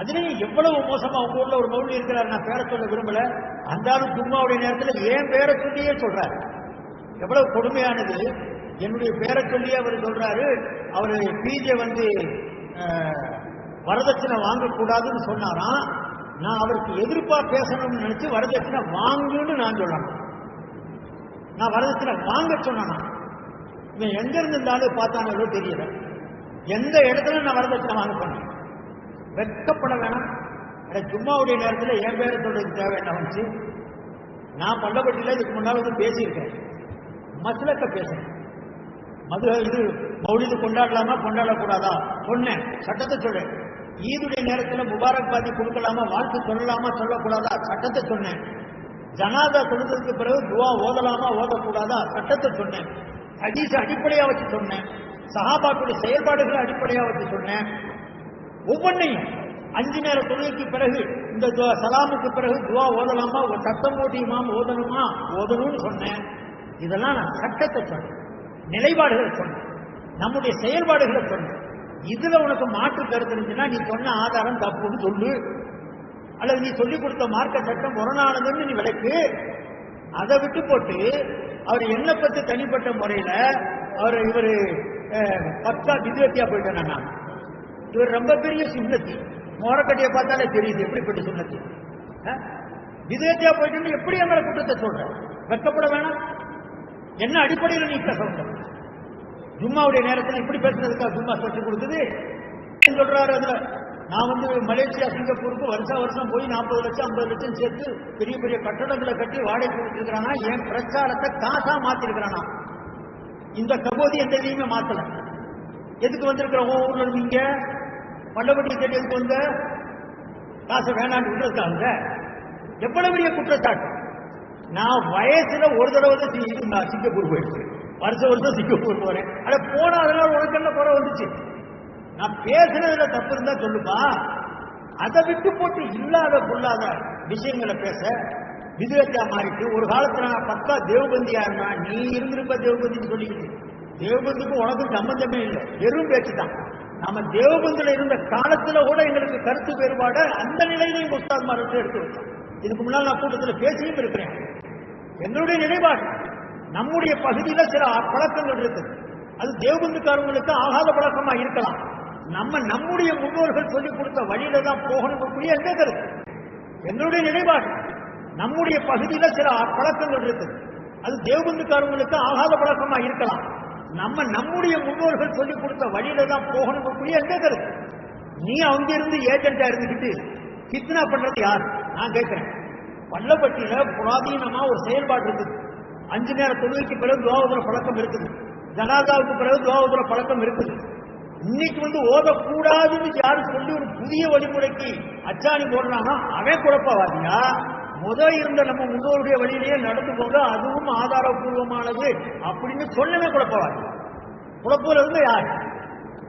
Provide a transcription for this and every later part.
அதுலேயே எவ்வளவு மோசமா உங்க ஊர்ல ஒரு மௌலி இருக்கிறார் நான் பேரை சொல்ல விரும்பல. அந்தாலும் ஆளு ஜும்மாவுடைய நேரத்தில் ஏன் பேரை சொல்லியே சொல்றாரு. எவ்வளவு கொடுமையானது. என்னுடைய பேரை சொல்லி அவர் சொல்றாரு. அவர் பீஜை வந்து வரதட்சணை வாங்கக்கூடாதுன்னு சொன்னாராம். நான் அவருக்கு எதிர்ப்பா பேசணும்னு நினைச்சு வரதட்சணை வாங்குன்னு நான் சொல்லணும் நான் வரதட்சணை வாங்க சொன்னா இவன் எங்க இருந்து இருந்தாலும் பார்த்தாங்களோ தெரியல. எந்த இடத்துல நான் வரதட்சணை வாங்க சொன்னேன் வெட்கப்பட வேணாம். எனக்கு ஜும்மாவுடைய நேரத்தில் என் பேரை சொல்றதுக்கு தேவை என்ன வந்துச்சு நான் பள்ளப்பட்டியில் இதுக்கு முன்னால் வந்து பேசியிருக்கேன். மசிலத்தை பேசுறேன். மது இது மௌலிது கொண்டாடலாமா கொண்டாடக்கூடாதா? சொன்னேன் சட்டத்தை சொல்றேன். ஈதுடைய நேரத்தில் முபாரக் பாதி கொடுக்கலாமா வாழ்த்து சொல்லலாமா சொல்லக்கூடாதா? சட்டத்தை சொன்னேன். ஜனாதா கொடுத்ததுக்கு பிறகு துவா ஓதலாமா ஓதக்கூடாதா? சட்டத்தை சொன்னேன். ஹதீஸ் அடிப்படையாக வச்சு சொன்னேன். சஹாபாக்குடைய செயல்பாடுகளை அடிப்படையாக வச்சு சொன்னேன். ஒவ்வொன்றையும் அஞ்சு நேர தொழுகைக்கு பிறகு இந்த துவா- சலாமுக்கு பிறகு துவா ஓதலாமா? ஒரு சத்தம் போட்டியுமா ஓதணுமா? ஓதணும்னு சொன்னேன். இதெல்லாம் நான் சட்டத்தை சொன்னேன். நிலைப்பாடுகளை சொன்னேன். நம்முடைய செயல்பாடுகளை சொன்னேன். இதுல உனக்கு மாற்று கருத்து இருந்துச்சுன்னா நீ சொன்ன ஆதாரம் தப்புன்னு சொல்லு. அல்லது நீ சொல்லிக் கொடுத்த மார்க்க சட்டம் முரணானதுன்னு நீ விளக்கு. அதை விட்டு போட்டு அவர் என்ன பத்தி தனிப்பட்ட முறையில அவர் இவர் பத்தா வித்வத்தியா போயிட்டேன் நான்? இவர் ரொம்ப பெரிய சுண்ணத்தி மோரக்கட்டியை பார்த்தாலே தெரியுது எப்படிப்பட்ட சுண்ணத்தி விதேத்தியா போயிட்டு எப்படி எங்களை குற்றத்தை சொல்ற? வெட்கப்பட வேணாம். என்ன அடிப்படையில் நீ பேச வந்த ஜும்மாவுடைய நேரத்தில் இப்படி பேசுறதுக்காக ஜும்மா சொல்லிக் கொடுத்தது சொல்றாரு அதுல? நான் வந்து மலேசியா சிங்கப்பூருக்கு வருஷம் வருஷம் போய் நாற்பது லட்சம் ஐம்பது லட்சம் சேர்த்து பெரிய பெரிய கட்டடங்களை கட்டி வாடகை கொடுத்துருக்கிறானா என் பிரச்சாரத்தை காசா மாத்திருக்கிறானா? இந்த கபோதி எந்த இதையுமே மாத்தல. எதுக்கு வந்திருக்கிற ஊர்ல இருந்து இங்க பள்ளப்பட்டி தேடி எதுக்கு வந்த காசு வேணான்னு குற்றச்சாட்டு எவ்வளவு பெரிய குற்றச்சாட்டு? நான் வயசுல ஒரு தடவை தான் நான் சிங்கப்பூர் போயிடுச்சு. வருஷம் வருஷம் சிங்கப்பூர் போறேன். அட போனா அதனால உனக்கு என்ன குறை வந்துச்சு? நான் பேசுறதுல தப்பு இருந்தா சொல்லுமா அதை விட்டு போட்டு இல்லாத பொல்லாத விஷயங்களை பேச விதுவத்தா மாறிட்டு ஒரு காலத்துல நான் பத்தா தேவபந்தியா இருந்தா நீ இருந்திருப்ப தேவபந்தின்னு சொல்லிக்கிட்டு. தேவபந்துக்கும் உனக்கும் சம்பந்தமே இல்லை. வெறும் பேச்சு தான். நாம தேவபந்துல இருந்த காலத்துல கூட எங்களுக்கு கருத்து வேறுபாடு அந்த நிலையிலையும் உஸ்தாத் மார்கிட்ட எடுத்து வச்சோம் இதுக்கு முன்னால் நான் கூட்டத்தில் பேசியும் இருக்கிறேன். எங்களுடைய நிலைப்பாடு நம்முடைய பகுதியில சில பழக்கங்கள் இருக்குது அது தேவபந்துக்காரங்களுக்கு ஆகாத பழக்கமா இருக்கலாம். நம்ம நம்முடைய முன்னோர்கள் சொல்லிக் கொடுத்த வழியில தான் போகணும் எங்க கருத்து? எங்களுடைய நிலைப்பாடு நம்முடைய பகுதியில சில பழக்கங்கள் இருக்குது அது தேவபந்துக்காரங்களுக்கு ஆகாத பழக்கமா இருக்கலாம். நம்ம நம்முடைய முன்னோர்கள் சொல்லிக் கொடுத்த வழியில தான் போகணும் எங்கே கருத்து? நீ அங்க இருந்து ஏஜென்டா இருந்துக்கிட்டு கித்னா பண்றது யார்? நான் கேட்கிறேன். பள்ளப்பட்டியில புராதீனமா ஒரு செயல்பாடு இருக்குது. அஞ்சு நேர தொழுகைக்கு பிறகு துவாபுர பழக்கம் இருக்குது. ஜனாதாவுக்கு பிறகு துவாபுர பழக்கம் இருக்குது. இன்னைக்கு வந்து ஓதக்கூடாதுன்னு யாரும் சொல்லி ஒரு புதிய வழிமுறைக்கு அச்சாணி போடுறானா? அவன் குழப்பவாதியா? முதல் இருந்த நம்ம முன்னோருடைய வழியிலேயே நடந்து போக அதுவும் ஆதாரபூர்வமானது அப்படின்னு சொல்லவே குழப்பவாதி. குழப்பம் இருந்து யார்?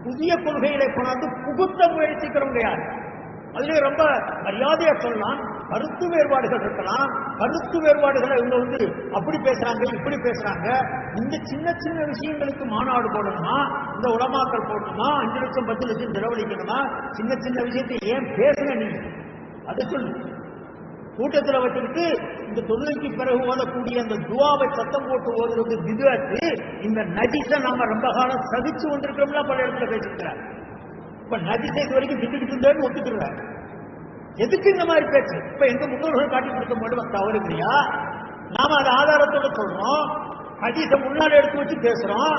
புதிய கொள்கைகளை கொண்டாந்து புகுத்த முயற்சிக்கிறவங்க யார்? அதுலேயே ரொம்ப மரியாதையா சொல்லலாம். கருத்து வேறுபாடுகள் இருக்கலாம். கருத்து வேறுபாடுகளை இவங்க வந்து அப்படி பேசுறாங்க இப்படி பேசுறாங்க. இந்த சின்ன சின்ன விஷயங்களுக்கு மாநாடு போடணுமா? இந்த உலமாக்கள் போடணுமா? அஞ்சு லட்சம் பத்து லட்சம் செலவழிக்கணுமா? சின்ன சின்ன விஷயத்தை ஏன் பேசுங்க நீங்க? அது சொல்லு கூட்டத்தில் வச்சுக்கிட்டு இந்த தொழுகைக்கு பிறகு ஓதக்கூடிய அந்த துவாவை சத்தம் போட்டு ஓதுறது விதுவாத்து இந்த நஜிஸை நாம ரொம்ப காலம் சகிச்சு வந்திருக்கிறோம்னா பல இடத்துல பேசிக்கிறார் இப்ப நஜிஸை இது வரைக்கும் திட்டுக்கிட்டு இருந்தேன்னு ஒத்துக்கிறார் எதுக்கு இந்த மாதிரி பேச்சு? இப்ப எங்க முன்னோர்கள் காட்டி கொடுக்க மட்டும் தவறு இல்லையா நாம அதை ஆதாரத்தோட சொல்றோம். ஹதீஸை முன்னாடி எடுத்து வச்சு பேசுறோம்.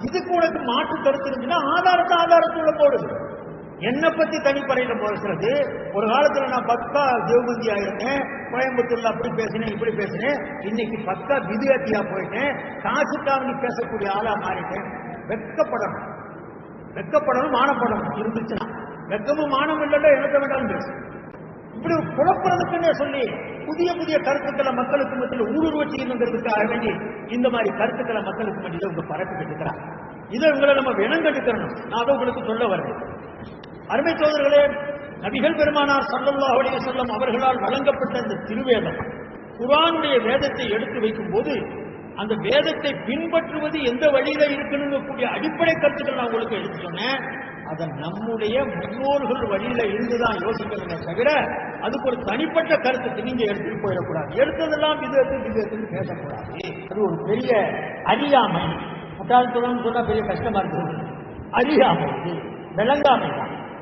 இதுக்கு உனக்கு மாற்று கருத்து இருந்துச்சுன்னா ஆதாரத்தை ஆதாரத்தோட போடுது என்னை பத்தி தனிப்படையில பேசுறது? ஒரு காலத்துல நான் பக்கா தேவபந்தியா இருந்தேன் கோயம்புத்தூர்ல அப்படி பேசினேன் இப்படி பேசினேன். இன்னைக்கு பக்கா விதியாத்தியா போயிட்டேன். காசுக்காக பேசக்கூடிய ஆளா மாறிட்டேன். வெக்கப்படணும் வெக்கப்படணும் மானப்படணும். இருந்துச்சுன்னா. வெக்கமும் மானம் இல்லைன்னா எழுத வேண்டாம் பேசு. இப்படி குழப்பறதுக்குன்னே சொல்லி புதிய புதிய கருத்துக்களை மக்களுக்கு மத்தியில் ஊடுருவ செய்யணுங்கிறதுக்காக வேண்டி இந்த மாதிரி கருத்துக்களை மக்களுக்கு மத்தியில் உங்க பரப்பி இருக்கிறாங்க இதை உங்களை நம்ம வினங்கெடுக்கணும் நான் அதை உங்களுக்கு சொல்ல வரேன். அருமை சோதர்களே நபிகள் பெருமானார் சல்லல்லாஹு அலைஹி செல்லம் அவர்களால் வழங்கப்பட்ட இந்த திருவேதம் குரானுடைய வேதத்தை எடுத்து வைக்கும் போது அந்த வேதத்தை பின்பற்றுவது எந்த வழியில இருக்கணும்னு கூடிய அடிப்படை கருத்துக்கள் நான் உங்களுக்கு எடுத்து சொன்னேன். அதை நம்முடைய முன்னோர்கள் வழியில இருந்துதான் யோசிக்கணுமே தவிர அதுக்கு ஒரு தனிப்பட்ட கருத்துக்கு நீங்க எடுத்துட்டு போயிடக்கூடாது. எடுத்ததெல்லாம் விதத்து விதத்துன்னு பேசக்கூடாது. அது ஒரு பெரிய அறியாமை. முட்டாள்தனம் சொன்னா பெரிய கஷ்டமா இருக்கு அறியாமை விளங்காமை தான்.